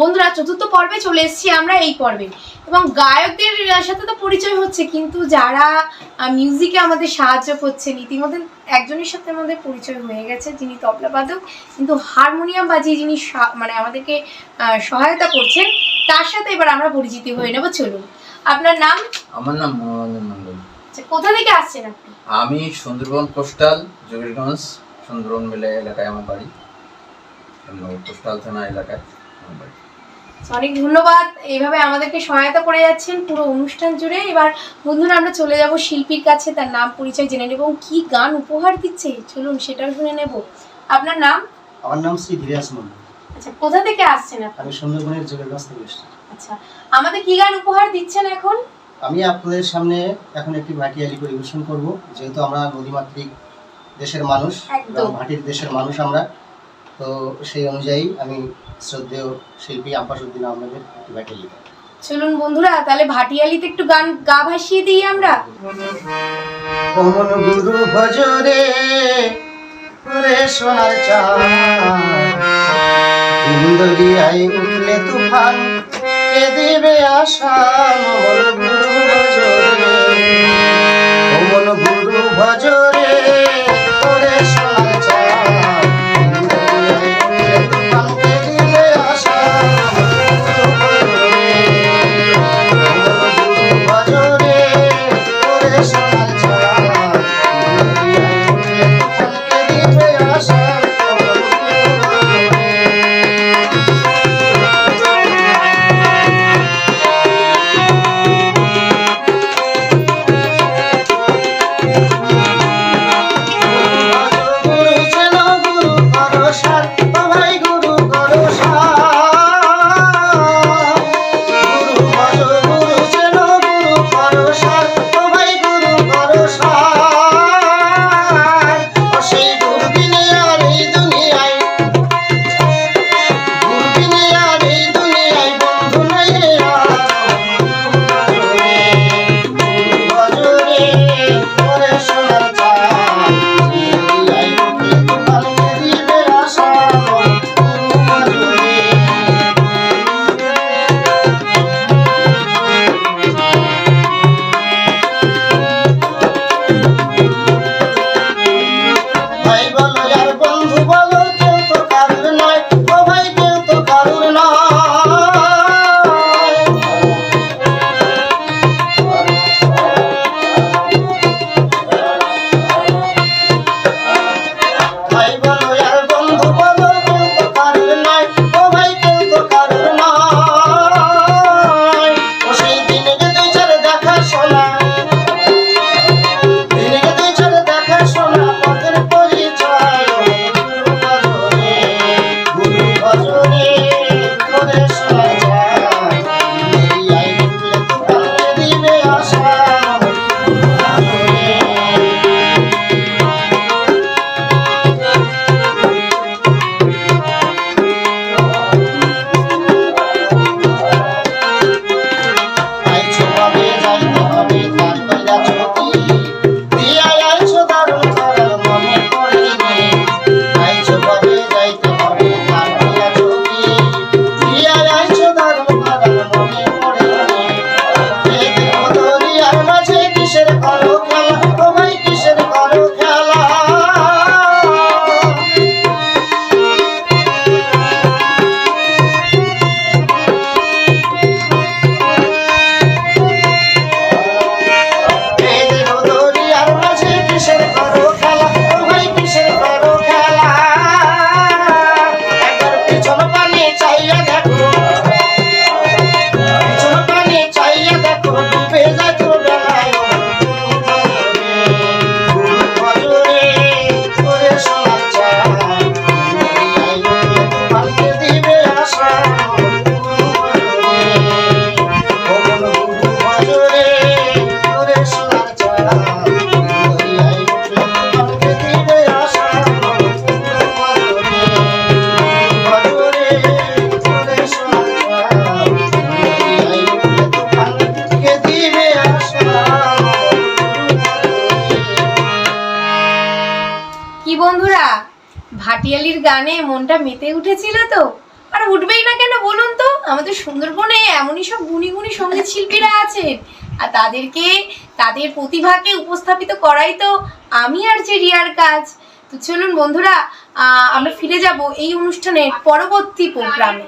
বন্ধুরা চতুর্থ পর্বে চলে এসেছি আমরা এই পর্বে। এবং গায়কদের সাথে তো পরিচয় হচ্ছে কিন্তু যারা মিউজিকে আমাদের সাহায্য করছেন ইতিমধ্যে একজনের সাথে আমাদের পরিচয় হয়ে গেছে যিনি তবলাবাদক কিন্তু হারমোনিয়াম বাজিয়ে যিনি মানে আমাদেরকে সহায়তা করছেন তার সাথে এবার আমরা পরিচিতি হয়ে নেব চলুন। আপনার নাম? আমার নাম মনোরঞ্জন মন্ডল আচ্ছা, কোথা থেকে আসছেন আপনি? আমি সুন্দরবন কোস্টাল যোগীরগঞ্জ সুন্দরবন মিলে এলাকায় আমার বাড়ি। কোস্টাল থানা এলাকায়। অনেক ধন্যবাদ। এইভাবে আমাদেরকে সহায়তা করে যাচ্ছেন পুরো অনুষ্ঠান জুড়ে। এবার বন্ধুরা আমরা চলে যাব শিল্পীর কাছে তার নাম পরিচয় জেনে নেব। কি গান উপহার দিচ্ছে? চলুন সেটাও শুনে নেব। আপনার নাম? আমার নাম শ্রী ধীরাজ মন্ডল আচ্ছা কোথা থেকে আসছেন আপনি? আমি সুন্দরবনের যোগের কাছ থেকে এসেছি। আচ্ছা আমাদের কি গান উপহার দিচ্ছেন এখন? আমি আপনাদের সামনে এখন একটি ভাটিয়ালি পরিবেশন করব। যেহেতু আমরা নদীমাতৃক দেশের মানুষ একদম। ভাটির দেশের মানুষ আমরা তো সেই অনুযায়ী আমি শ্রদ্ধেয় শিল্পী আব্বাসুদ্দিন আহমেদের একটি ভাটিয়ালি গাই। চলুন বন্ধুরা তাহলে ভাটিয়ালিতে একটু গান গা ভাসিয়ে দিই আমরা। অমন গুরু ভজরে রে সোনার চাঁদ। ইন্দরিয়ায় উঠলে তুফান কে দেবে আশা? অমন বন্ধুরা, ভাটিয়ালির গানে মনটা মেতে উঠেছিল তো। আর উঠবেই না কেন বলুন তো? আমাদের সুন্দরবনে এমনই সব গুণী গুণী সংগীত শিল্পীরা আছেন। আর তাদেরকে, তাদের প্রতিভাকে উপস্থাপিত করাই তো আমি আর যে রিয়ার কাজ। তো চলুন বন্ধুরা আমরা ফিরে যাব এই অনুষ্ঠানের পরবর্তী প্রোগ্রামে।